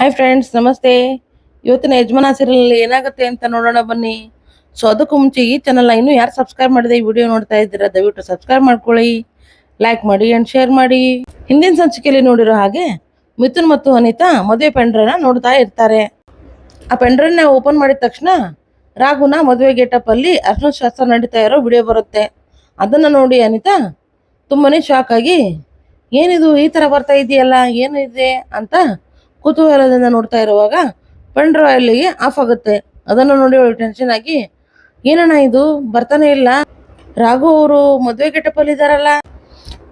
Hi friends ನಮಸ್ತೆ. ಇವತ್ತಿನ ಯಜಮಾನ ಸೀರಿಯಲ್ ಏನಾಗುತ್ತೆ ಅಂತ ನೋಡೋಣ ಬನ್ನಿ. ಸೊ ಅದಕ್ಕೂ ಮುಂಚೆ ಈ ಚಾನಲ್ನ ಇನ್ನೂ ಯಾರು ಸಬ್ಸ್ಕ್ರೈಬ್ ಮಾಡಿದೆ ಈ ವಿಡಿಯೋ ನೋಡ್ತಾ ಇದ್ದೀರಾ, ದಯವಿಟ್ಟು ಸಬ್ಸ್ಕ್ರೈಬ್ ಮಾಡ್ಕೊಳ್ಳಿ. ಲೈಕ್ ಮಾಡಿ ಆ್ಯಂಡ್ ಶೇರ್ ಮಾಡಿ. ಹಿಂದಿನ ಸಂಚಿಕೆಯಲ್ಲಿ ನೋಡಿರೋ ಹಾಗೆ ಮಿಥುನ್ ಮತ್ತು ಅನಿತಾ ಮದುವೆ ಪೆಂಡ್ರನ್ನ ನೋಡ್ತಾ ಇರ್ತಾರೆ. ಆ ಪೆಂಡ್ರನ್ನ ಓಪನ್ ಮಾಡಿದ ತಕ್ಷಣ ರಾಘುನ ಮದುವೆ ಗೇಟಪ್ ಅಲ್ಲಿ ಅರ್ಶನ ಶಾಸ್ತ್ರ ನಡೀತಾ ಇರೋ ವಿಡಿಯೋ ಬರುತ್ತೆ. ಅದನ್ನು ನೋಡಿ ಅನಿತಾ ತುಂಬಾನೇ ಶಾಕ್ ಆಗಿ, ಏನಿದು ಈ ಥರ ಬರ್ತಾ ಇದೆಯಲ್ಲ ಏನು ಇದೆ ಅಂತ ಕುತೂಹಲದಿಂದ ನೋಡ್ತಾ ಇರುವಾಗ ಪಂಡ್ರ ಅಲ್ಲಿಗೆ ಆಫ್ ಆಗುತ್ತೆ. ಅದನ್ನು ನೋಡಿ ಅವಳು ಟೆನ್ಷನ್ ಆಗಿ, ಏನಣ್ಣ ಇದು? ಬರ್ತಾನೆ ಇಲ್ಲ? ರಾಘು ಅವರು ಮದುವೆ ಗೆಟಪ್ ಅಲ್ಲಿ ಇದಾರಲ್ಲ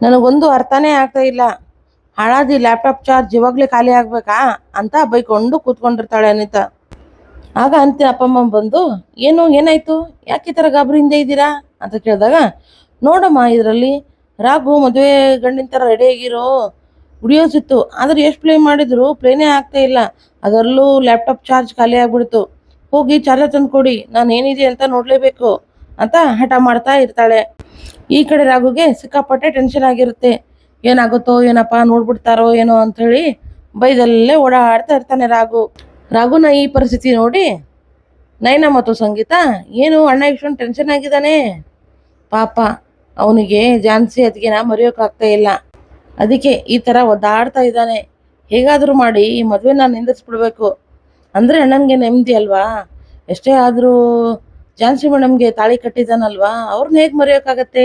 ನನಗೊಂದು ಅರ್ಥನೇ ಆಗ್ತಾ ಇಲ್ಲ. ಹಾಳಾದಿ ಲ್ಯಾಪ್ಟಾಪ್ ಚಾರ್ಜ್ ಇವಾಗಲೇ ಖಾಲಿ ಆಗ್ಬೇಕಾ? ಅಂತ ಬೈಕೊಂಡು ಕೂತ್ಕೊಂಡಿರ್ತಾಳೆ ಅನಿತಾ. ಆಗ ಅಂತ ಅಪ್ಪ ಅಮ್ಮ ಬಂದು, ಏನು, ಏನಾಯ್ತು? ಯಾಕೆ ಈ ಥರ ಗಾಬರಿಯಿಂದ ಇದ್ದೀರಾ? ಅಂತ ಕೇಳಿದಾಗ, ನೋಡಮ್ಮ, ಇದರಲ್ಲಿ ರಾಘು ಮದುವೆ ಗಂಡಿನ ರೆಡಿ ಆಗಿರೋ ವಿಡಿಯೋಸ್ ಇತ್ತು ಆದರೆ ಎಷ್ಟು ಪ್ಲೇ ಮಾಡಿದ್ರು ಪ್ಲೇನೇ ಆಗ್ತಾ ಇಲ್ಲ. ಅದರಲ್ಲೂ ಲ್ಯಾಪ್ಟಾಪ್ ಚಾರ್ಜ್ ಖಾಲಿ ಆಗ್ಬಿಡ್ತು. ಹೋಗಿ ಚಾರ್ಜರ್ ತಂದು ಕೊಡಿ ನಾನು ಏನಿದೆ ಅಂತ ನೋಡಲೇಬೇಕು ಅಂತ ಹಠ ಮಾಡ್ತಾ ಇರ್ತಾಳೆ. ಈ ಕಡೆ ರಾಘುಗೆ ಸಿಕ್ಕಾಪಟ್ಟೆ ಟೆನ್ಷನ್ ಆಗಿರುತ್ತೆ. ಏನಾಗುತ್ತೋ, ಏನಪ್ಪ ನೋಡ್ಬಿಡ್ತಾರೋ, ಏನೋ ಅಂಥೇಳಿ ಬೈದಲ್ಲೇ ಓಡಾಡ್ತಾ ಇರ್ತಾನೆ ರಾಘು. ರಾಘುನ ಈ ಪರಿಸ್ಥಿತಿ ನೋಡಿ ನಯನ ಮತ್ತು ಸಂಗೀತ, ಏನು ಅಣ್ಣ ಇಷ್ಟೊಂದು ಟೆನ್ಷನ್ ಆಗಿದ್ದಾನೆ? ಪಾಪ, ಅವನಿಗೆ ಜಾನ್ಸಿ ಅದಕ್ಕೆ ಮರೆಯೋಕ್ಕಾಗ್ತಾ ಇಲ್ಲ. ಅದಕ್ಕೆ ಈ ಥರ ಒದ್ದಾಡ್ತಾ ಇದ್ದಾನೆ. ಹೇಗಾದರೂ ಮಾಡಿ, ಈ ಮದುವೆನ ನಿಂದಿಸ್ಬಿಡ್ಬೇಕು ಅಂದರೆ ಅಣ್ಣನಿಗೆ ನೆಮ್ಮದಿ ಅಲ್ವಾ? ಎಷ್ಟೇ ಆದರೂ ಝಾನ್ಸಿ ಮೇಡಮ್ಗೆ ತಾಳಿ ಕಟ್ಟಿದ್ದಾನಲ್ವಾ? ಅವ್ರನ್ನ ಹೇಗೆ ಮರೆಯೋಕ್ಕಾಗತ್ತೆ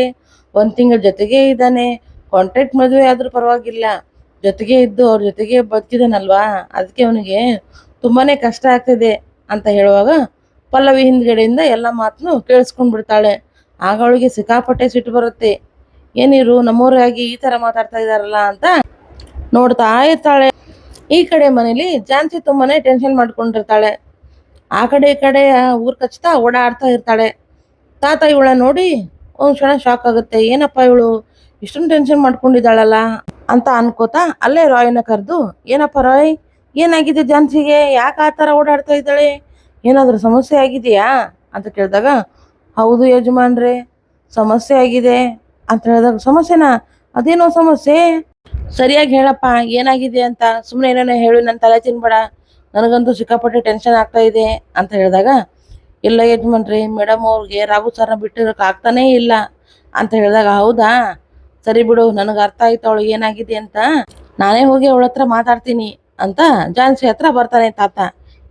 ಒಂದು ತಿಂಗಳ ಜೊತೆಗೇ ಇದ್ದಾನೆ. ಕಾಂಟ್ರಾಕ್ಟ್ ಮದುವೆ ಆದರೂ ಪರವಾಗಿಲ್ಲ. ಜೊತೆಗೆ ಇದ್ದು ಅವ್ರ ಜೊತೆಗೆ ಬದುಕಿದಾನಲ್ವಾ? ಅದಕ್ಕೆ ಅವನಿಗೆ ತುಂಬಾನೇ ಕಷ್ಟ ಆಗ್ತಿದೆ ಅಂತ ಹೇಳುವಾಗ ಪಲ್ಲವಿ ಹಿಂದ್ಗಡೆಯಿಂದ ಎಲ್ಲ ಮಾತನ್ನು ಕೇಳಿಸ್ಕೊಂಡ್ಬಿಡ್ತಾಳೆ. ಆಗ ಅವಳಿಗೆ ಸಿಕ್ಕಾಪಟ್ಟೆ ಸಿಟ್ಟು ಬರುತ್ತೆ. ಏನಿರು, ನಮ್ಮೂರಾಗಿ ಈ ತರ ಮಾತಾಡ್ತಾ ಇದಾರಲ್ಲ ಅಂತ ನೋಡ್ತಾ ಇರ್ತಾಳೆ. ಈ ಕಡೆ ಮನೇಲಿ ಝಾನ್ಸಿ ತುಂಬಾನೇ ಟೆನ್ಷನ್ ಮಾಡ್ಕೊಂಡಿರ್ತಾಳೆ. ಆ ಕಡೆ ಈ ಕಡೆ ಊರ್ ಕಚ್ತಾ ಓಡಾಡ್ತಾ ಇರ್ತಾಳೆ. ತಾತ ಇವಳ ನೋಡಿ ಒಂದ್ ಕ್ಷಣ ಶಾಕ್ ಆಗುತ್ತೆ. ಏನಪ್ಪ ಇವಳು? ಇಷ್ಟೊಂದು ಟೆನ್ಷನ್ ಮಾಡ್ಕೊಂಡಿದ್ದಾಳಲ್ಲ? ಅಂತ ಅನ್ಕೋತಾ ಅಲ್ಲೇ ರಾಯ್ನ ಕರೆದು, ಏನಪ್ಪ ರಾಯ್, ಏನಾಗಿದೆ ಜಾನ್ಸಿಗೆ? ಯಾಕೆ ಆ ಥರ ಓಡಾಡ್ತಾ ಇದ್ದಾಳೆ? ಏನಾದರೂ ಸಮಸ್ಯೆ ಆಗಿದೆಯಾ? ಅಂತ ಕೇಳಿದಾಗ, ಹೌದು ಯಜಮಾನ್ರೆ, ಸಮಸ್ಯೆ ಆಗಿದೆ. ಅಂತ ಹೇಳಿದಾಗ ಸಮಸ್ಯೆನಾ ಅದೇನೋ ಸಮಸ್ಯೆ. ಸರಿಯಾಗಿ ಹೇಳಪ್ಪ, ಏನಾಗಿದೆ ಅಂತ ಸುಮ್ಮನೆ ಏನೇನೋ ಹೇಳು ನನ್ನ ತಲೆ ತಿನ್ಬೇಡ, ನನಗಂತೂ ಸಿಕ್ಕಾಪಟ್ಟೆ ಟೆನ್ಷನ್ ಆಗ್ತಾ ಇದೆ ಅಂತ ಹೇಳಿದಾಗ, ಇಲ್ಲ ಯಜಮಾನ್ರಿ ಮೇಡಮ್ ಅವ್ರಿಗೆ ರಾಘು ಸರ್ನ ಬಿಟ್ಟಿರೋಕೆ ಆಗ್ತಾನೇ ಇಲ್ಲ ಅಂತ ಹೇಳಿದಾಗ, ಹೌದಾ? ಸರಿ ಬಿಡು, ನನಗೆ ಅರ್ಥ ಆಯ್ತು ಅವಳು ಏನಾಗಿದೆ ಅಂತ. ನಾನೇ ಹೋಗಿ ಅವಳ ಹತ್ರ ಮಾತಾಡ್ತೀನಿ ಅಂತ ಜಾನ್ಸಿ ಹತ್ರ ಬರ್ತಾನೆ ತಾತ.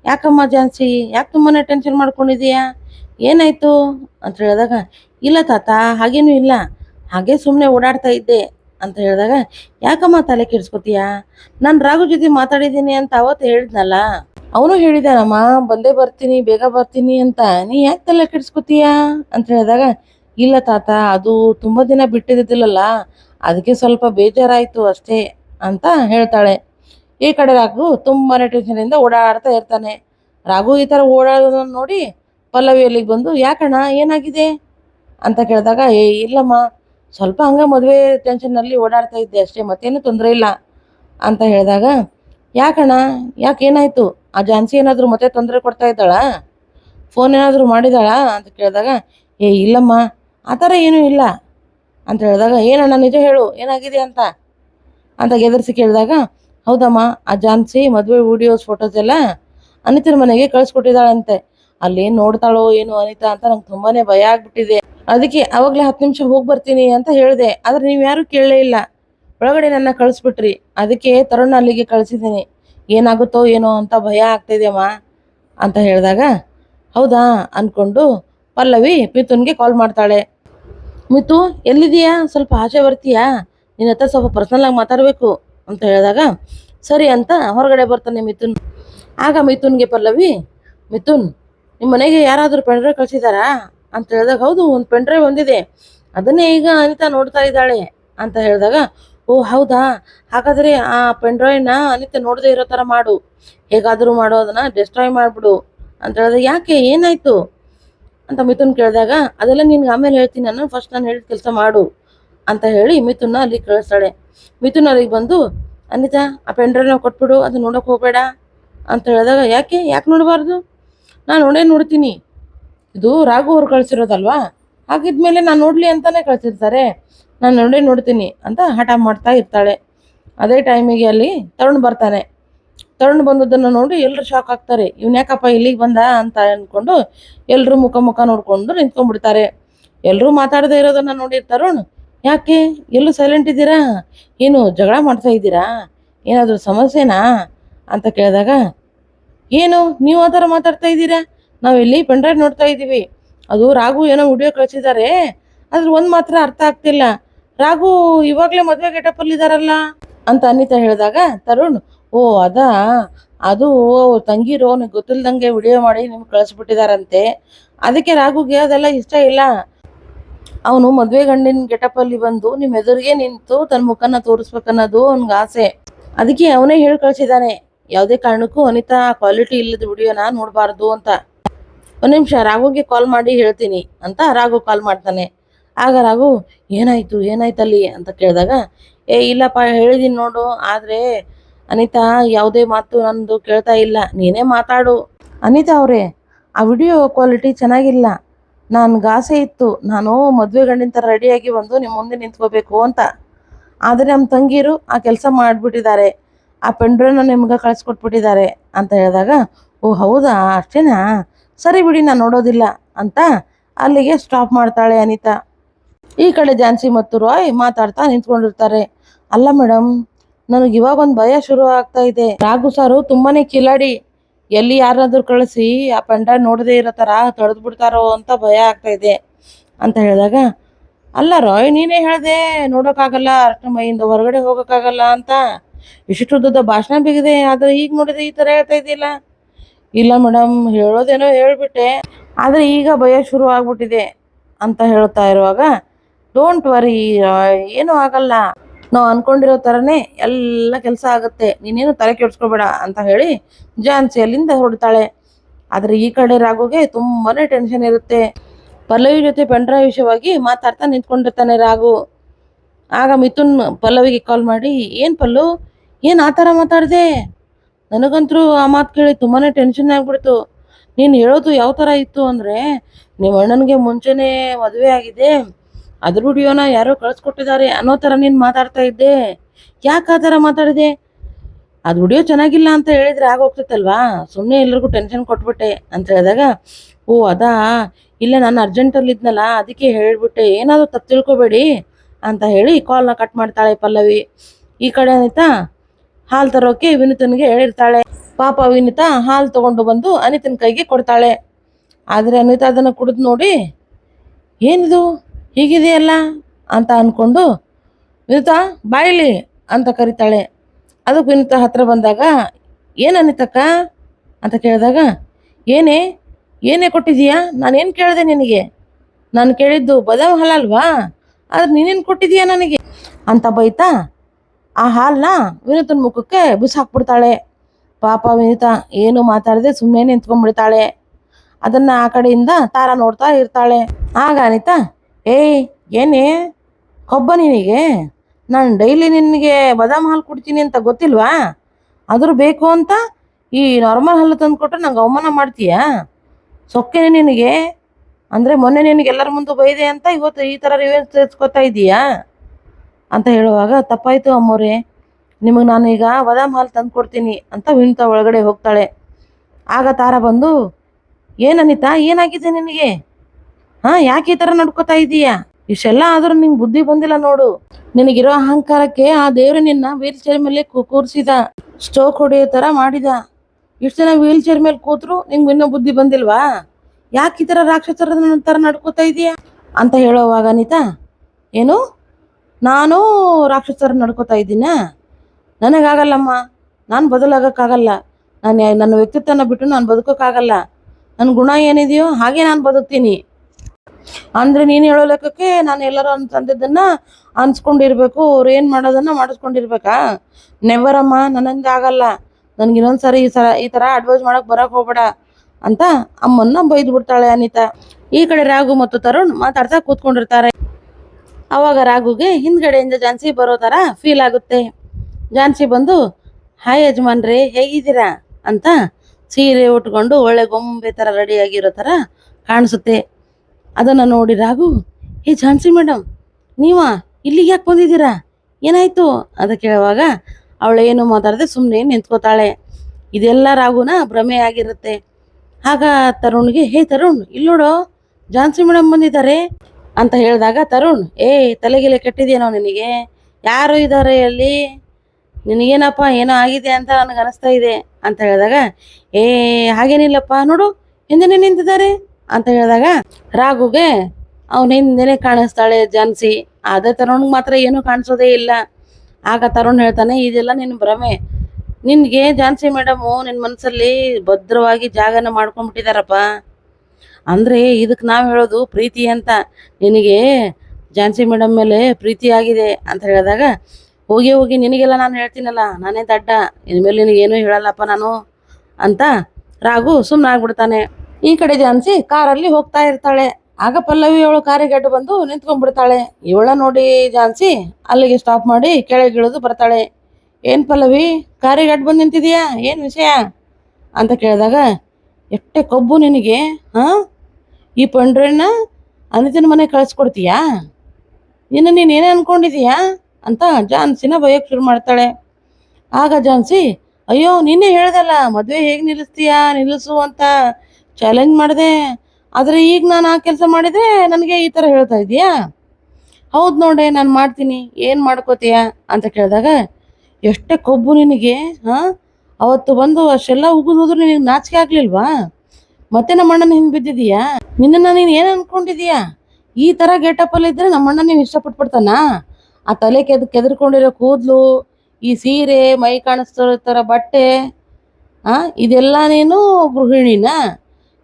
ಯಾಕಮ್ಮ ಜಾನ್ಸಿ ಯಾಕೆ ತುಂಬಾ ಟೆನ್ಷನ್ ಮಾಡ್ಕೊಂಡಿದೀಯಾ ಏನಾಯ್ತು? ಅಂತ ಹೇಳಿದಾಗ, ಇಲ್ಲ ತಾತ, ಹಾಗೇನೂ ಇಲ್ಲ. ಹಾಗೆ ಸುಮ್ಮನೆ ಓಡಾಡ್ತಾ ಇದ್ದೆ ಅಂತ ಹೇಳಿದಾಗ, ಯಾಕಮ್ಮ ತಲೆ ಕೆಡಿಸ್ಕೊತೀಯಾ? ನಾನು ರಾಘು ಜೊತೆ ಮಾತಾಡಿದ್ದೀನಿ ಅಂತ ಅವತ್ತು ಹೇಳಿದ್ನಲ್ಲ. ಅವನು ಹೇಳಿದಾನಮ್ಮ, ಬಂದೇ ಬರ್ತೀನಿ, ಬೇಗ ಬರ್ತೀನಿ ಅಂತ. ನೀ ಯಾಕೆ ತಲೆ ಕೆಡಿಸ್ಕೊತೀಯಾ? ಅಂತ ಹೇಳಿದಾಗ, ಇಲ್ಲ ತಾತ, ಅದು ತುಂಬ ದಿನ ಬಿಟ್ಟಿದ್ದಿಲ್ಲಲ್ಲ, ಅದಕ್ಕೆ ಸ್ವಲ್ಪ ಬೇಜಾರಾಯಿತು ಅಷ್ಟೇ, ಅಂತ ಹೇಳ್ತಾಳೆ. ಈ ಕಡೆ ರಾಘು ತುಂಬಾ ಟೆನ್ಷನಿಂದ ಓಡಾಡ್ತಾ ಇರ್ತಾನೆ. ರಾಘು ಈ ಥರ ಓಡಾಡೋದನ್ನು ನೋಡಿ ಪಲ್ಲವಿ ಅಲ್ಲಿಗೆ ಬಂದು, ಯಾಕಣ್ಣ, ಏನಾಗಿದೆ? ಅಂತ ಕೇಳಿದಾಗ, ಏ, ಇಲ್ಲಮ್ಮ ಸ್ವಲ್ಪ ಹಂಗೆ ಮದುವೆ ಟೆನ್ಷನ್ನಲ್ಲಿ ಓಡಾಡ್ತಾ ಇದ್ದೆ ಅಷ್ಟೇ, ಮತ್ತೇನು ತೊಂದರೆ ಇಲ್ಲ ಅಂತ ಹೇಳಿದಾಗ, ಯಾಕಣ್ಣ, ಯಾಕೆ ಏನಾಯ್ತು? ಆ ಜಾನ್ಸಿ ಏನಾದರೂ ಮತ್ತೆ ತೊಂದರೆ ಕೊಡ್ತಾ ಇದ್ದಾಳಾ? ಫೋನ್ ಏನಾದರೂ ಮಾಡಿದಾಳಾ? ಅಂತ ಕೇಳಿದಾಗ, ಏ, ಇಲ್ಲಮ್ಮ, ಆ ಥರ ಏನೂ ಇಲ್ಲ ಅಂತ ಹೇಳಿದಾಗ, ಏನಣ್ಣ, ನಿಜ ಹೇಳು, ಏನಾಗಿದೆ ಅಂತ? ಅಂತ ಗೆದರ್ಸಿ ಕೇಳಿದಾಗ, ಹೌದಮ್ಮ, ಆ ಜಾನ್ಸಿ ಮದುವೆ ವಿಡಿಯೋಸ್ ಫೋಟೋಸ್ ಎಲ್ಲ ಅನಿತನ ಮನೆಗೆ ಕಳಿಸ್ಕೊಟ್ಟಿದ್ದಾಳಂತೆ. ಅಲ್ಲಿ ನೋಡ್ತಾಳೋ ಏನು ಅನಿತಾ ಅಂತ ನಂಗೆ ತುಂಬಾನೇ ಭಯ ಆಗ್ಬಿಟ್ಟಿದೆ. ಅದಕ್ಕೆ ಅವಾಗಲೇ ಹತ್ತು ನಿಮಿಷ ಹೋಗಿ ಬರ್ತೀನಿ ಅಂತ ಹೇಳಿದೆ. ಆದರೆ ನೀವು ಯಾರೂ ಕೇಳಲೇ ಇಲ್ಲ. ಒಳಗಡೆ ನನ್ನ ಕಳಿಸ್ಬಿಟ್ರಿ. ಅದಕ್ಕೆ ತರುಣ ಅಲ್ಲಿಗೆ ಕಳಿಸಿದ್ದೀನಿ. ಏನಾಗುತ್ತೋ ಏನೋ ಅಂತ ಭಯ ಆಗ್ತಿದೆಯಮ್ಮ ಅಂತ ಹೇಳಿದಾಗ, ಹೌದಾ ಅಂದ್ಕೊಂಡು ಪಲ್ಲವಿ ಮಿಥುನ್ಗೆ ಕಾಲ್ ಮಾಡ್ತಾಳೆ. ಮಿಥು ಎಲ್ಲಿದೆಯಾ ಸ್ವಲ್ಪ ಆಚೆ ಬರ್ತೀಯಾ? ನಿನ್ನ ಹತ್ರ ಸ್ವಲ್ಪ ಪರ್ಸ್ನಲ್ಲಾಗಿ ಮಾತಾಡಬೇಕು ಅಂತ ಹೇಳಿದಾಗ, ಸರಿ ಅಂತ ಹೊರಗಡೆ ಬರ್ತಾನೆ ಮಿಥುನ್. ಆಗ ಮಿಥುನ್ಗೆ ಪಲ್ಲವಿ, ಮಿಥುನ್ ನಿಮ್ಮ ಮನೆಗೆ ಯಾರಾದರೂ ಪೆಂಡ್ರೆ ಕಳಿಸಿದಾರಾ? ಅಂತ ಹೇಳಿದಾಗ, ಹೌದು, ಒಂದು ಪೆಂಡ್ರೈವ್ ಒಂದಿದೆ. ಅದನ್ನೇ ಈಗ ಅನಿತಾ ನೋಡ್ತಾ ಇದ್ದಾಳೆ. ಅಂತ ಹೇಳಿದಾಗ, ಓ, ಹೌದಾ? ಹಾಗಾದ್ರೆ ಆ ಪೆಂಡ್ರಾಯ್ನ ಅನಿತಾ ನೋಡದೆ ಇರೋ ಥರ ಮಾಡು. ಹೇಗಾದರೂ ಮಾಡೋ, ಅದನ್ನ ಡಿಸ್ಟ್ರಾಯ್ ಮಾಡಿಬಿಡು. ಅಂತ ಹೇಳಿದಾಗ, ಯಾಕೆ? ಏನಾಯ್ತು? ಅಂತ ಮಿಥುನ್ ಕೇಳಿದಾಗ, ಅದೆಲ್ಲ ನಿನ್ಗೆ ಆಮೇಲೆ ಹೇಳ್ತೀನಿ. ನಾನು ಫಸ್ಟ್ ನಾನು ಹೇಳಿದ ಕೆಲಸ ಮಾಡು. ಅಂತ ಹೇಳಿ ಮಿಥುನ್ನ ಅಲ್ಲಿ ಕಳಿಸ್ತಾಳೆ. ಮಿಥುನ್ ಅಲ್ಲಿಗೆ ಬಂದು, ಅನಿತಾ, ಆ ಪೆಂಡ್ರೈವ್ನ ಕೊಟ್ಬಿಡು, ಅದು ನೋಡೋಕೆ ಹೋಗಬೇಡ. ಅಂತ ಹೇಳಿದಾಗ, ಯಾಕೆ? ಯಾಕೆ ನೋಡಬಾರ್ದು? ನಾನು ನೋಡೇ ನೋಡ್ತೀನಿ. ಇದು ರಾಘು ಅವ್ರು ಕಳಿಸಿರೋದಲ್ವಾ? ಹಾಗಿದ್ಮೇಲೆ ನಾನು ನೋಡಲಿ ಅಂತಾನೆ ಕಳಿಸಿರ್ತಾರೆ. ನಾನು ನೋಡಿ ನೋಡ್ತೀನಿ ಅಂತ ಹಠ ಮಾಡ್ತಾ ಇರ್ತಾಳೆ. ಅದೇ ಟೈಮಿಗೆ ಅಲ್ಲಿ ತರುಣ್ ಬರ್ತಾನೆ. ತರುಣ್ ಬಂದದ್ದನ್ನು ನೋಡಿ ಎಲ್ಲರೂ ಶಾಕ್ ಆಗ್ತಾರೆ. ಇವ್ನ ಯಾಕಪ್ಪ ಇಲ್ಲಿಗೆ ಬಂದ? ಅಂತ ಅನ್ಕೊಂಡು ಎಲ್ಲರೂ ಮುಖ ಮುಖ ನೋಡ್ಕೊಂಡು ನಿಂತ್ಕೊಂಡ್ಬಿಡ್ತಾರೆ. ಎಲ್ಲರೂ ಮಾತಾಡದೇ ಇರೋದನ್ನ ನೋಡಿ ತರುಣ್, ಯಾಕೆ? ಎಲ್ಲೂ ಸೈಲೆಂಟ್ ಇದ್ದೀರಾ? ಏನು ಜಗಳ ಮಾಡ್ತಾ ಇದ್ದೀರಾ? ಏನಾದರೂ ಸಮಸ್ಯೆನಾ? ಅಂತ ಕೇಳಿದಾಗ, ಏನು? ನೀವು ಆ ಥರ ಮಾತಾಡ್ತಾ ಇದ್ದೀರಾ? ನಾವಿಲ್ಲಿ ಪೆಂಡ್ರೈವ್ ನೋಡ್ತಾ ಇದ್ದೀವಿ ಅದು ರಾಘು ಏನೋ ವಿಡಿಯೋ ಕಳಿಸಿದ್ದಾರೆ ಅದ್ರ ಒಂದು ಮಾತ್ರ ಅರ್ಥ ಆಗ್ತಿಲ್ಲ. ರಾಘು ಇವಾಗಲೇ ಮದುವೆ ಗೆಟಪಲ್ಲಿದ್ದಾರಲ್ಲ ಅಂತ ಅನಿತಾ ಹೇಳಿದಾಗ, ತರುಣ್, ಓ, ಅದಾ? ಅದು ತಂಗಿರೋ ನಿಮ್ಗೆ ಗೊತ್ತಿಲ್ದಂಗೆ ವಿಡಿಯೋ ಮಾಡಿ ನಿಮ್ಗೆ ಕಳಿಸ್ಬಿಟ್ಟಿದಾರಂತೆ. ಅದಕ್ಕೆ ರಾಘುಗೆ ಅದೆಲ್ಲ ಇಷ್ಟ ಇಲ್ಲ. ಅವನು ಮದುವೆ ಗಂಡಿನ ಗೆಟಪಲ್ಲಿ ಬಂದು ನಿಮ್ಮ ಎದುರಿಗೆ ನಿಂತು ತನ್ನ ಮುಖನ ತೋರಿಸ್ಬೇಕನ್ನೋದು ಅವ್ನಿಗೆ ಆಸೆ. ಅದಕ್ಕೆ ಅವನೇ ಹೇಳಿ ಕಳಿಸಿದ್ದಾನೆ ಯಾವುದೇ ಕಾರಣಕ್ಕೂ ಅನಿತಾ ಕ್ವಾಲಿಟಿ ಇಲ್ಲದ ವಿಡಿಯೋನ ನೋಡಬಾರ್ದು ಅಂತ. ಒಂದು ನಿಮಿಷ, ರಾಘುಗೆ ಕಾಲ್ ಮಾಡಿ ಹೇಳ್ತೀನಿ ಅಂತ ರಾಘು ಕಾಲ್ ಮಾಡ್ತಾನೆ. ಆಗ ರಾಘು, ಏನಾಯ್ತು ಏನಾಯ್ತಲ್ಲಿ ಅಂತ ಕೇಳಿದಾಗ, ಏ, ಇಲ್ಲಪ್ಪ, ಹೇಳಿದೀನಿ ನೋಡು, ಆದರೆ ಅನಿತಾ ಯಾವುದೇ ಮಾತು ನಂದು ಕೇಳ್ತಾ ಇಲ್ಲ, ನೀನೇ ಮಾತಾಡು. ಅನಿತಾ ಅವರೇ, ಆ ವಿಡಿಯೋ ಕ್ವಾಲಿಟಿ ಚೆನ್ನಾಗಿಲ್ಲ. ನನ್ಗೆ ಆಸೆ ಇತ್ತು, ನಾನು ಮದುವೆ ಗಂಡಿನ ಥರ ರೆಡಿಯಾಗಿ ಬಂದು ನಿಮ್ಮ ಮುಂದೆ ನಿಂತ್ಕೋಬೇಕು ಅಂತ. ಆದರೆ ನಮ್ಮ ತಂಗಿರು ಆ ಕೆಲಸ ಮಾಡಿಬಿಟ್ಟಿದ್ದಾರೆ. ಆ ಪೆಂಡ್ರನ್ನ ನಿಮ್ಗೆ ಕಳಿಸ್ಕೊಟ್ಬಿಟ್ಟಿದ್ದಾರೆ ಅಂತ ಹೇಳಿದಾಗ, ಓ, ಹೌದಾ, ಅಷ್ಟೇನಾ? ಸರಿ ಬಿಡಿ, ನಾನು ನೋಡೋದಿಲ್ಲ ಅಂತ ಅಲ್ಲಿಗೆ ಸ್ಟಾಪ್ ಮಾಡ್ತಾಳೆ ಅನಿತಾ. ಈ ಕಡೆ ಝಾನ್ಸಿ ಮತ್ತು ರಾಯ್ ಮಾತಾಡ್ತಾ ನಿಂತ್ಕೊಂಡಿರ್ತಾರೆ. ಅಲ್ಲ ಮೇಡಮ್ ನನಗೆ ಇವಾಗ ಒಂದು ಭಯ ಶುರು ಆಗ್ತಾ ಇದೆ. ರಾಘು ಸಾರು ತುಂಬಾನೇ ಕಿಲಾಡಿ. ಎಲ್ಲಿ ಯಾರಾದರೂ ಕಳಿಸಿ ಆ ಪೆಂಡ ನೋಡದೇ ಇರೋ ಥರ ತಡೆದು ಬಿಡ್ತಾರೋ ಅಂತ ಭಯ ಆಗ್ತಾ ಇದೆ ಅಂತ ಹೇಳಿದಾಗ, ಅಲ್ಲ ರಾಯ್, ನೀನೇ ಹೇಳಿದೆ ನೋಡೋಕ್ಕಾಗಲ್ಲ, ಅರ್ಥ ಮೈಯಿಂದ ಹೊರಗಡೆ ಹೋಗೋಕ್ಕಾಗಲ್ಲ ಅಂತ. ಇಷ್ಟು ದೊಡ್ಡ ಭಾಷಣ ಬಿಗಿದೆ, ಆದರೆ ಈಗ ನೋಡಿದ್ರೆ ಈ ಥರ ಹೇಳ್ತಾ ಇದ್ದಿಲ್ಲ ಇಲ್ಲ ಮೇಡಮ್, ಹೇಳೋದೇನೋ ಹೇಳ್ಬಿಟ್ಟೆ. ಆದರೆ ಈಗ ಭಯ ಶುರು ಆಗ್ಬಿಟ್ಟಿದೆ ಅಂತ ಹೇಳ್ತಾ ಇರುವಾಗ ಡೋಂಟ್ ವರಿ ಏನೂ ಆಗಲ್ಲ. ನಾವು ಅನ್ಕೊಂಡಿರೋ ಥರನೇ ಎಲ್ಲ ಕೆಲಸ ಆಗುತ್ತೆ. ನೀನೇನು ತಲೆ ಕೆಡ್ಸ್ಕೊಬೇಡ ಅಂತ ಹೇಳಿ ಜಾನ್ಸಿ ಅಲ್ಲಿಂದ ಹೊರಡ್ತಾಳೆ. ಆದರೆ ಈ ಕಡೆ ರಾಘುಗೆ ತುಂಬಾನೇ ಟೆನ್ಷನ್ ಇರುತ್ತೆ. ಪಲ್ಲವಿ ಜೊತೆ ಪೆಂಡ್ರ ವಿಷಯವಾಗಿ ಮಾತಾಡ್ತಾ ನಿಂತ್ಕೊಂಡಿರ್ತಾನೆ ರಾಘು. ಆಗ ಮಿಥುನ್ ಪಲ್ಲವಿಗೆ ಕಾಲ್ ಮಾಡಿ, ಏನು ಪಲ್ಲು? ಏನು ಆ ಥರ ಮಾತಾಡಿದೆ? ನನಗಂತರೂ ಆ ಮಾತು ಕೇಳಿ ತುಂಬಾನೇ ಟೆನ್ಷನ್ ಆಗ್ಬಿಡ್ತು. ನೀನು ಹೇಳೋದು ಯಾವ ಥರ ಇತ್ತು ಅಂದರೆ ನಿಮ್ಮ ಅಣ್ಣನಿಗೆ ಮುಂಚೆನೇ ಮದುವೆ ಆಗಿದೆ, ಅದ್ರ ವಿಡಿಯೋನ ಯಾರೋ ಕಳಿಸ್ಕೊಟ್ಟಿದ್ದಾರೆ ಅನ್ನೋ ಥರ ನೀನು ಮಾತಾಡ್ತಾ ಇದ್ದೆ. ಯಾಕೆ ಆ ಥರ ಮಾತಾಡಿದೆ? ಅದು ವಿಡಿಯೋ ಚೆನ್ನಾಗಿಲ್ಲ ಅಂತ ಹೇಳಿದ್ರೆ ಆಗೋಗ್ತೈತಲ್ವಾ ಸುಮ್ಮನೆ ಎಲ್ರಿಗೂ ಟೆನ್ಷನ್ ಕೊಟ್ಬಿಟ್ಟೆ. ಅಂತ ಹೇಳಿದಾಗ, ಓ ಅದಾ? ಇಲ್ಲ ನಾನು ಅರ್ಜೆಂಟಲ್ಲಿ ಇದ್ನಲ್ಲ, ಅದಕ್ಕೆ ಹೇಳಿಬಿಟ್ಟೆ. ಏನಾದರೂ ತಪ್ಪು ತಿಳ್ಕೊಬೇಡಿ ಅಂತ ಹೇಳಿ ಕಾಲ್ನ ಕಟ್ ಮಾಡ್ತಾಳೆ ಪಲ್ಲವಿ. ಈ ಕಡೆ ಅನಿತಾ ಹಾಲು ತರೋಕೆ ವಿನಿತನಿಗೆ ಹೇಳಿರ್ತಾಳೆ. ಪಾಪ ವಿನಿತಾ ಹಾಲು ತಗೊಂಡು ಬಂದು ಅನಿತನ ಕೈಗೆ ಕೊಡ್ತಾಳೆ. ಆದರೆ ಅನಿತಾ ಅದನ್ನು ಕುಡಿದು ನೋಡಿ, ಏನಿದು? ಹೀಗಿದೆಯಲ್ಲ? ಅಂತ ಅಂದ್ಕೊಂಡು ವಿನಿತಾ ಬಾಯಿಲಿ ಅಂತ ಕರಿತಾಳೆ. ಅದಕ್ಕೆ ವಿನಿತಾ ಹತ್ರ ಬಂದಾಗ, ಏನು ಅನಿತಕ್ಕ? ಅಂತ ಕೇಳಿದಾಗ, ಏನೇ ಏನೇ ಕೊಟ್ಟಿದೀಯಾ ನಾನೇನು ಕೇಳಿದೆ ನಿನಗೆ? ನಾನು ಕೇಳಿದ್ದು ಬದಾಮ್ ಹಾಲಲ್ವಾ? ಆದ್ರೆ ನೀನೇನು ಕೊಟ್ಟಿದೀಯಾ ನನಗೆ? ಅಂತ ಬೈತಾ ಆ ಹಾಲನ್ನ ವಿನೂತನ ಮುಖಕ್ಕೆ ಬಿಸಾಕ್ಬಿಡ್ತಾಳೆ ಪಾಪ ವಿನೀತ, ಏನು ಮಾತಾಡದೆ ಸುಮ್ಮನೆ ನಿಂತ್ಕೊಂಡ್ಬಿಡ್ತಾಳೆ. ಅದನ್ನ ಆ ಕಡೆಯಿಂದ ತಾರ ನೋಡ್ತಾ ಇರ್ತಾಳೆ. ಆಗ ಅನಿತಾ, ಏಯ್, ಏನೇ? ಕೊಬ್ಬ ನಿನಗೆ? ನಾನು ಡೈಲಿ ನಿನಗೆ ಬದಾಮ್ ಹಾಲು ಕೊಡ್ತೀನಿ ಅಂತ ಗೊತ್ತಿಲ್ವಾ? ಆದರೂ ಬೇಕು ಅಂತ ಈ ನಾರ್ಮಲ್ ಹಾಲು ತಂದುಕೊಟ್ರೆ ನಂಗೆ ಅವಮಾನ ಮಾಡ್ತೀಯಾ? ಸೊಕ್ಕೇನೆ ನಿನಗೆ? ಅಂದರೆ ಮೊನ್ನೆ ನಿನಗೆ ಎಲ್ಲರ ಮುಂದೆ ಬೈದೆ ಅಂತ ಇವತ್ತು ಈ ಥರ ರಿವೇನ್ಸ್ ತೆಗೆಸ್ಕೊತಾ ಇದೀಯಾ? ಅಂತ ಹೇಳುವಾಗ, ತಪ್ಪಾಯಿತು ಅಮ್ಮೋರೆ, ನಿಮಗೆ ನಾನು ಈಗ ಬಾದಾಮ್ ಹಾಲು ತಂದು ಕೊಡ್ತೀನಿ ಅಂತ ವಿನಿತಾ ಒಳಗಡೆ ಹೋಗ್ತಾಳೆ. ಆಗ ತಾರ ಬಂದು ಏನನಿತಾ ಏನಾಗಿದೆ ನಿನಗೆ? ಹಾಂ, ಯಾಕೆ ಈ ಥರ ನಡ್ಕೋತಾ ಇದೀಯಾ? ಇಷ್ಟೆಲ್ಲ ಆದರೂ ನಿಂಗೆ ಬುದ್ಧಿ ಬಂದಿಲ್ಲ ನೋಡು. ನಿನಗಿರೋ ಅಹಂಕಾರಕ್ಕೆ ಆ ದೇವರು ನಿನ್ನ ವೀಲ್ ಚೇರ್ ಮೇಲೆ ಕೂರ್ಸಿದ, ಸ್ಟೋಕ್ ಹೊಡೆಯೋ ಥರ ಮಾಡಿದ. ಇಷ್ಟು ಜನ ವೀಲ್ ಚೇರ್ ಮೇಲೆ ಕೂತ್ರು ನಿಂಗೆ ಇನ್ನೂ ಬುದ್ಧಿ ಬಂದಿಲ್ವಾ? ಯಾಕೆ ಈ ಥರ ರಾಕ್ಷಸರ ಥರ ನಡ್ಕೋತಾ ಇದೀಯಾ? ಅಂತ ಹೇಳೋವಾಗ ಅನಿತಾ, ಏನು? ನಾನು ರಾಕ್ಷಸರ ನಡ್ಕೋತಾ ಇದ್ದೀನ? ನನಗಾಗಲ್ಲಮ್ಮ, ನಾನು ಬದಲಾಗಕ್ಕಾಗಲ್ಲ. ನಾನು ನನ್ನ ವ್ಯಕ್ತಿತ್ವನ ಬಿಟ್ಟು ನಾನು ಬದುಕೋಕ್ಕಾಗಲ್ಲ. ನನ್ನ ಗುಣ ಏನಿದೆಯೋ ಹಾಗೆ ನಾನು ಬದುಕ್ತೀನಿ. ಅಂದರೆ ನೀನು ಹೇಳೋ ಲೆಕ್ಕಕ್ಕೆ ನಾನು ಎಲ್ಲರೂ ತಂದಿದ್ದನ್ನ ಅನ್ಸ್ಕೊಂಡಿರ್ಬೇಕು, ಅವ್ರು ಏನು ಮಾಡೋದನ್ನ ಮಾಡಿಸ್ಕೊಂಡಿರ್ಬೇಕಾ? ನೆವರಮ್ಮ ನನ್ನಿಂದ ಆಗಲ್ಲ ನನಗೆ ಇನ್ನೊಂದು ಸರಿ ಈ ಸರ ಈ ಥರ ಅಡ್ವೈಸ್ ಮಾಡೋಕೆ ಬರೋಕೆ ಹೋಗ್ಬೇಡ ಅಂತ ಅಮ್ಮನ್ನ ಬೈದು ಬಿಡ್ತಾಳೆ ಅನಿತಾ. ಈ ಕಡೆ ರಾಘು ಮತ್ತು ತರುಣ್ ಮಾತಾಡ್ತಾ ಕೂತ್ಕೊಂಡಿರ್ತಾರೆ. ಅವಾಗ ರಾಘುಗೆ ಹಿಂದ್ಗಡೆಯಿಂದ ಝಾನ್ಸಿ ಬರೋ ಥರ ಫೀಲ್ ಆಗುತ್ತೆ. ಝಾನ್ಸಿ ಬಂದು ಹಾಯ್ ಯಜಮಾನ್ರಿ, ಹೇಗಿದ್ದೀರಾ? ಅಂತ ಸೀರೆ ಉಟ್ಕೊಂಡು ಒಳ್ಳೆ ಗೊಂಬೆ ಥರ ರೆಡಿಯಾಗಿರೋ ಥರ ಕಾಣಿಸುತ್ತೆ. ಅದನ್ನು ನೋಡಿ ರಾಘು ಹೇ ಝಾನ್ಸಿ ಮೇಡಮ್ ನೀವಾ? ಇಲ್ಲಿಗೆ ಯಾಕೆ ಬಂದಿದ್ದೀರಾ? ಏನಾಯ್ತು? ಅಂತ ಕೇಳುವಾಗ, ಅವಳು ಏನು ಮಾತಾಡದೆ ಸುಮ್ಮನೆ ನಿಂತ್ಕೋತಾಳೆ. ಇದೆಲ್ಲ ರಾಘುನ ಭ್ರಮೆ ಆಗಿರುತ್ತೆ. ಆಗ ತರುಣ್ಗೆ, ಹೇ ತರುಣ್, ಇಲ್ಲಿ ನೋಡು ಝಾನ್ಸಿ ಮೇಡಮ್ ಬಂದಿದ್ದಾರೆ. ಅಂತ ಹೇಳಿದಾಗ, ತರುಣ್, ಏ, ತಲೆಗಿಲೆ ಕೆಟ್ಟಿದೆಯೇನೋ ನಿನಗೆ? ಯಾರು ಇದ್ದಾರೆ ಅಲ್ಲಿ? ನಿನಗೇನಪ್ಪ, ಏನೋ ಆಗಿದೆ ಅಂತ ನನಗೆ ಅನಿಸ್ತಾ ಇದೆ. ಅಂತ ಹೇಳಿದಾಗ, ಏ, ಹಾಗೇನಿಲ್ಲಪ್ಪ, ನೋಡು, ಹಿಂದೆನೇ ನಿಂತಿದ್ದಾರೆ. ಅಂತ ಹೇಳಿದಾಗ, ರಾಘುಗೆ ಅವನ ಹಿಂದೆನೆ ಕಾಣಿಸ್ತಾಳೆ ಜಾನ್ಸಿ ಅದೇ ತರುಣ್ಗೆ ಮಾತ್ರ ಏನೂ ಕಾಣಿಸೋದೇ ಇಲ್ಲ. ಆಗ ತರುಣ್ ಹೇಳ್ತಾನೆ, ಇದೆಲ್ಲ ನಿನ್ನ ಭ್ರಮೆ. ನಿನಗೆ ಜಾನ್ಸಿ ಮೇಡಮು ನಿನ್ನ ಮನಸ್ಸಲ್ಲಿ ಭದ್ರವಾಗಿ ಜಾಗನ ಮಾಡ್ಕೊಂಡ್ಬಿಟ್ಟಿದಾರಪ್ಪ. ಅಂದರೆ ಇದಕ್ಕೆ ನಾವು ಹೇಳೋದು ಪ್ರೀತಿ ಅಂತ ನಿನಗೆ ಝಾನ್ಸಿ ಮೇಡಮ್ ಮೇಲೆ ಪ್ರೀತಿ ಆಗಿದೆ ಅಂತ ಹೇಳಿದಾಗ, ಹೋಗಿ ಹೋಗಿ ನಿನಗೆಲ್ಲ ನಾನು ಹೇಳ್ತೀನಲ್ಲ ನಾನೇ ದಡ್ಡ, ಇನ್ಮೇಲೆ ನಿನಗೇನು ಹೇಳಲ್ಲಪ್ಪ ನಾನು ಅಂತ ರಾಘು ಸುಮ್ಮನೆ ಆಗ್ಬಿಡ್ತಾನೆ. ಈ ಕಡೆ ಝಾನ್ಸಿ ಕಾರಲ್ಲಿ ಹೋಗ್ತಾ ಇರ್ತಾಳೆ. ಆಗ ಪಲ್ಲವಿ ಅವಳು ಕಾರಿಗೆ ಅಡ್ಡು ಬಂದು ನಿಂತ್ಕೊಂಡ್ಬಿಡ್ತಾಳೆ. ಇವಳ ನೋಡಿ ಝಾನ್ಸಿ ಅಲ್ಲಿಗೆ ಸ್ಟಾಪ್ ಮಾಡಿ ಕೆಳಗೆ ಇಳಿದು ಬರ್ತಾಳೆ. ಏನು ಪಲ್ಲವಿ, ಕಾರಿಗೆ ಅಡ್ಡು ಬಂದು ನಿಂತಿದೀಯಾ? ಏನು ವಿಷಯ? ಅಂತ ಕೇಳಿದಾಗ ಎಷ್ಟೇ ಕೊಬ್ಬು ನಿನಗೆ, ಹಾಂ? ಈ ಪಂಡ್ರಣ್ಣ ಅನಿತನ ಮನೆ ಕಳಿಸ್ಕೊಡ್ತೀಯಾ? ಇನ್ನು ನೀನು ಏನೇ ಅನ್ಕೊಂಡಿದೀಯಾ? ಅಂತ ಜಾನ್ಸಿನ ಬೈಯೋಕೆ ಶುರು ಮಾಡ್ತಾಳೆ. ಆಗ ಜಾನ್ಸಿ, ಅಯ್ಯೋ, ನಿನ್ನೆ ಹೇಳ್ದಲ್ಲ, ಮದುವೆ ಹೇಗೆ ನಿಲ್ಲಿಸ್ತೀಯಾ? ನಿಲ್ಲಿಸು ಅಂತ ಚಾಲೆಂಜ್ ಮಾಡಿದೆ. ಆದರೆ ಈಗ ನಾನು ಆ ಕೆಲಸ ಮಾಡಿದರೆ ನನಗೆ ಈ ಥರ ಹೇಳ್ತಾ ಇದೀಯಾ ಹೌದು ನೋಡೆ ನಾನು ಮಾಡ್ತೀನಿ. ಏನು ಮಾಡ್ಕೋತೀಯ? ಅಂತ ಕೇಳಿದಾಗ, ಎಷ್ಟೇ ಕೊಬ್ಬು ನಿನಗೆ, ಹಾಂ? ಅವತ್ತು ಬಂದು ಅಷ್ಟೆಲ್ಲ ಉಗಿದು ನಿನಗೆ ನಾಚಿಕೆ ಆಗ್ಲಿಲ್ವಾ? ಮತ್ತೆ ನಮ್ಮ ಅಣ್ಣನ ಹಿಂದೆ ಬಿದ್ದಿದೀಯಾ? ನಿನ್ನ ನೀನು ಏನು ಅನ್ಕೊಂಡಿದೀಯಾ? ಈ ತರ ಥರ ಗೆಟಪ್ಪಲ್ಲಿ ಇದ್ರೆ ನಮ್ಮ ಅಣ್ಣ ನೀನು ಇಷ್ಟಪಟ್ಬಿಡ್ತಾನ? ಆ ತಲೆ ಕೆದ್, ಕೆದರ್ಕೊಂಡಿರೋ ಕೂದಲು, ಈ ಸೀರೆ, ಮೈ ಕಾಣಿಸ್ತಿರೋ ತರ ಬಟ್ಟೆ, ಆ, ಇದೆಲ್ಲ ನೀನು ಗೃಹಿಣಿನ?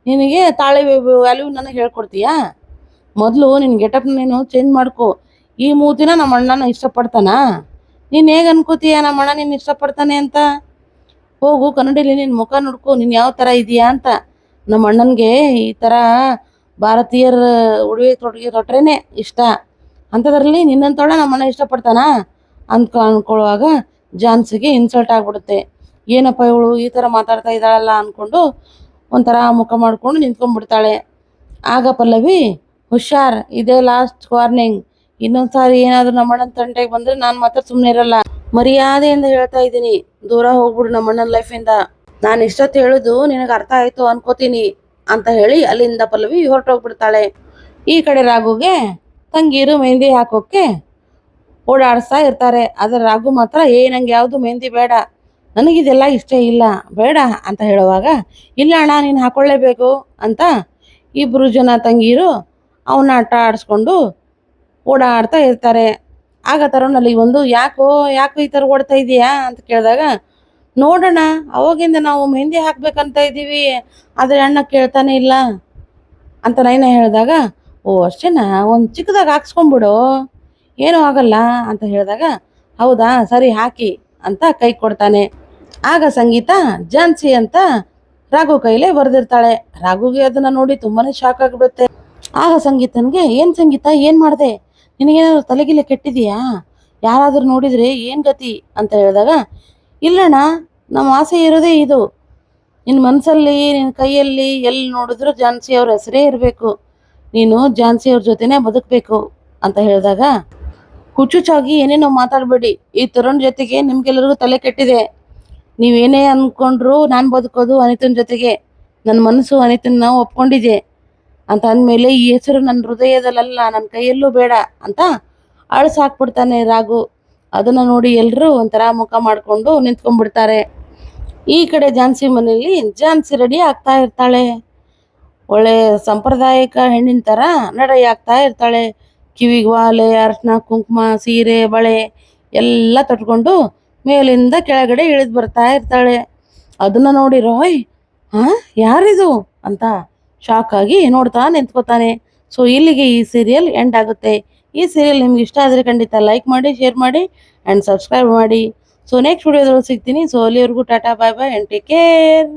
ನಿನಗೆ ತಾಳೆ ವ್ಯಾಲ್ಯೂ ನನಗೆ ಹೇಳ್ಕೊಡ್ತೀಯಾ? ಮೊದಲು ನಿನ್ನ ಗೆಟಪ್ನ ನೀನು ಚೇಂಜ್ ಮಾಡ್ಕೊ. ಈ ಮೂತಿನ ನಮ್ಮ ಅಣ್ಣನ ಇಷ್ಟಪಡ್ತಾನ? ನೀನು ಹೇಗೆ ಅನ್ಕೋತೀಯ ನಮ್ಮ ಅಣ್ಣ ನಿನ್ನ ಇಷ್ಟಪಡ್ತಾನೆ ಅಂತ? ಹೋಗು, ಕನ್ನಡಿಲಿ ನಿನ್ನ ಮುಖ ನೋಡ್ಕೊ, ನೀನು ಯಾವ ಥರ ಇದೆಯಾ ಅಂತ. ನಮ್ಮ ಅಣ್ಣನಿಗೆ ಈ ಥರ ಭಾರತೀಯರ ಉಡುಗೆ ತೊಡುಗೆ ತೊಟ್ರೇನೆ ಇಷ್ಟ. ಅಂಥದ್ರಲ್ಲಿ ನಿನ್ನಂತೋಳ ನಮ್ಮ ಅಣ್ಣ ಇಷ್ಟಪಡ್ತಾನ? ಅಂದ್ಕೊ ಅನ್ಕೊಳ್ಳುವಾಗ ಜಾನ್ಸಿಗೆ ಇನ್ಸಲ್ಟ್ ಆಗಿಬಿಡುತ್ತೆ. ಏನಪ್ಪ ಇವಳು ಈ ಥರ ಮಾತಾಡ್ತಾ ಇದ್ದಾಳಲ್ಲ ಅಂದ್ಕೊಂಡು ಒಂಥರ ಮುಖ ಮಾಡಿಕೊಂಡು ನಿಂತ್ಕೊಂಡ್ಬಿಡ್ತಾಳೆ. ಆಗ ಪಲ್ಲವಿ, ಹುಷಾರ್, ಇದೇ ಲಾಸ್ಟ್ ವಾರ್ನಿಂಗ್ ಇನ್ನೊಂದು ಸಾರಿ ಏನಾದರೂ ನಮ್ಮ ಅಣ್ಣನ ತಂಟೆಗೆ ಬಂದರೆ ನಾನು ಮಾತ್ರ ಸುಮ್ಮನೆ ಇರಲ್ಲ. ಮರ್ಯಾದೆಯಿಂದ ಹೇಳ್ತಾ ಇದ್ದೀನಿ. ದೂರ ಹೋಗ್ಬಿಡು ನಮ್ಮಣ್ಣನ ಲೈಫಿಂದ ನಾನು ಇಷ್ಟೊತ್ತು ಹೇಳೋದು ನಿನಗೆ ಅರ್ಥ ಆಯಿತು ಅನ್ಕೋತೀನಿ ಅಂತ ಹೇಳಿ ಅಲ್ಲಿಂದ ಪಲ್ಲವಿ ಹೊರಟೋಗ್ಬಿಡ್ತಾಳೆ. ಈ ಕಡೆ ರಾಘುಗೆ ತಂಗೀರು ಮೆಹಂದಿ ಹಾಕೋಕ್ಕೆ ಓಡಾಡಿಸ್ತಾ ಇರ್ತಾರೆ. ಆದರೆ ರಾಘು ಮಾತ್ರ, ಏ, ನಂಗೆ ಯಾವುದು ಮೆಹಂದಿ ಬೇಡ. ನನಗಿದೆಲ್ಲ ಇಷ್ಟ ಇಲ್ಲ. ಬೇಡ, ಅಂತ ಹೇಳುವಾಗ, ಇಲ್ಲ ಅಣ್ಣ, ನೀನು ಹಾಕೊಳ್ಳೇಬೇಕು, ಅಂತ ಇಬ್ಬರು ಜನ ತಂಗೀರು ಅವನ್ನ ಆಟ ಆಡಿಸ್ಕೊಂಡು ಓಡಾಡ್ತಾ ಇರ್ತಾರೆ. ಆಗ ತರುಣಲ್ಲಿ ಒಂದು, ಯಾಕೋ ಯಾಕೋ ಈ ಥರ ಓಡ್ತಾ ಇದೀಯಾ? ಅಂತ ಕೇಳಿದಾಗ ನೋಡೋಣ, ಅವಾಗಿಂದ ನಾವು ಮೆಹಂದಿ ಹಾಕ್ಬೇಕಂತ ಇದ್ದೀವಿ, ಆದರೆ ಅಣ್ಣ ಕೇಳ್ತಾನೆ ಇಲ್ಲ ಅಂತ ನೈನ ಹೇಳಿದಾಗ, ಓ, ಅಷ್ಟೇನಾ? ಒಂದು ಚಿಕ್ಕದಾಗ ಹಾಕ್ಸ್ಕೊಂಬಿಡು ಏನೂ ಆಗಲ್ಲ ಅಂತ ಹೇಳಿದಾಗ, ಹೌದಾ? ಸರಿ, ಹಾಕಿ ಅಂತ ಕೈ ಕೊಡ್ತಾನೆ. ಆಗ ಸಂಗೀತ, ಜಾನ್ಸಿ ಅಂತ ರಾಘು ಕೈಲೇ ಬರೆದಿರ್ತಾಳೆ. ರಾಘುಗೆ ಅದನ್ನ ನೋಡಿ ತುಂಬಾನೇ ಶಾಕ್ ಆಗಿಬಿಡುತ್ತೆ. ಆಗ ಸಂಗೀತನಿಗೆ, ಏನು ಸಂಗೀತ? ಏನು ಮಾಡಿದೆ? ನಿನಗೇನಾದ್ರು ತಲೆಗಿಲೆ ಕೆಟ್ಟಿದೆಯಾ? ಯಾರಾದರೂ ನೋಡಿದರೆ ಏನು ಗತಿ? ಅಂತ ಹೇಳಿದಾಗ ಇಲ್ಲಣ್ಣ ನಮ್ಮ ಆಸೆ ಇರೋದೇ ಇದು. ನಿನ್ನ ಮನಸ್ಸಲ್ಲಿ ನಿನ್ನ ಕೈಯಲ್ಲಿ ಎಲ್ಲಿ ನೋಡಿದ್ರು ಝಾನ್ಸಿ ಅವ್ರ ಹೆಸರೇ ಇರಬೇಕು. ನೀನು ಝಾನ್ಸಿ ಅವ್ರ ಜೊತೆನೇ ಬದುಕಬೇಕು ಅಂತ ಹೇಳಿದಾಗ, ಹುಚ್ಚುಚ್ಚಾಗಿ ಏನೇನೋ ಮಾತಾಡಬೇಡಿ. ಈ ತರುಣ್ ಜೊತೆಗೆ ನಿಮ್ಗೆಲ್ಲರಿಗೂ ತಲೆ ಕೆಟ್ಟಿದೆ. ನೀವೇನೇ ಅಂದ್ಕೊಂಡ್ರು ನಾನು ಬದುಕೋದು ಅನಿತನ ಜೊತೆಗೆ. ನನ್ನ ಮನಸ್ಸು ಅನಿತನ ಒಪ್ಕೊಂಡಿದೆ. ಅಂತ ಅಂದಮೇಲೆ ಈ ಹೆಸರು ನನ್ನ ಹೃದಯದಲ್ಲಲ್ಲ ನನ್ನ ಕೈಯಲ್ಲೂ ಬೇಡ ಅಂತ ಅಳಸಾಕ್ಬಿಡ್ತಾನೆ ರಾಘು. ಅದನ್ನು ನೋಡಿ ಎಲ್ಲರೂ ಒಂಥರ ಮುಖ ಮಾಡಿಕೊಂಡು ನಿಂತ್ಕೊಂಡ್ಬಿಡ್ತಾರೆ. ಈ ಕಡೆ ಝಾನ್ಸಿ ಮನೆಯಲ್ಲಿ ಝಾನ್ಸಿ ರೆಡಿ ಆಗ್ತಾ ಇರ್ತಾಳೆ. ಒಳ್ಳೆ ಸಾಂಪ್ರದಾಯಿಕ ಹೆಣ್ಣಿನ ಥರ ನಡೆ ಆಗ್ತಾ ಇರ್ತಾಳೆ. ಕಿವಿಗೆ ವಾಲೆ, ಅರ್ಶಿನ, ಕುಂಕುಮ, ಸೀರೆ, ಬಳೆ ಎಲ್ಲ ತೊಟ್ಕೊಂಡು ಮೇಲಿಂದ ಕೆಳಗಡೆ ಇಳಿದು ಬರ್ತಾ ಇರ್ತಾಳೆ. ಅದನ್ನ ನೋಡಿ ರೋಯ್, ಹಾಂ, ಯಾರಿದು? ಅಂತ ಶಾಕ್ ಆಗಿ ನೋಡ್ತಾ ನಿಂತ್ಕೋತಾನೆ. ಸೊ ಇಲ್ಲಿಗೆ ಈ ಸೀರಿಯಲ್ ಎಂಡ್ ಆಗುತ್ತೆ. ಈ ಸೀರಿಯಲ್ ನಿಮ್ಗೆ ಇಷ್ಟ ಆದರೆ ಖಂಡಿತ ಲೈಕ್ ಮಾಡಿ ಶೇರ್ ಮಾಡಿ ಆ್ಯಂಡ್ ಸಬ್ಸ್ಕ್ರೈಬ್ ಮಾಡಿ. ಸೊ ನೆಕ್ಸ್ಟ್ ವಿಡಿಯೋದಲ್ಲಿ ಸಿಗ್ತೀನಿ. ಸೊ ಅಲ್ಲಿವರೆಗೂ tata bye bye and take care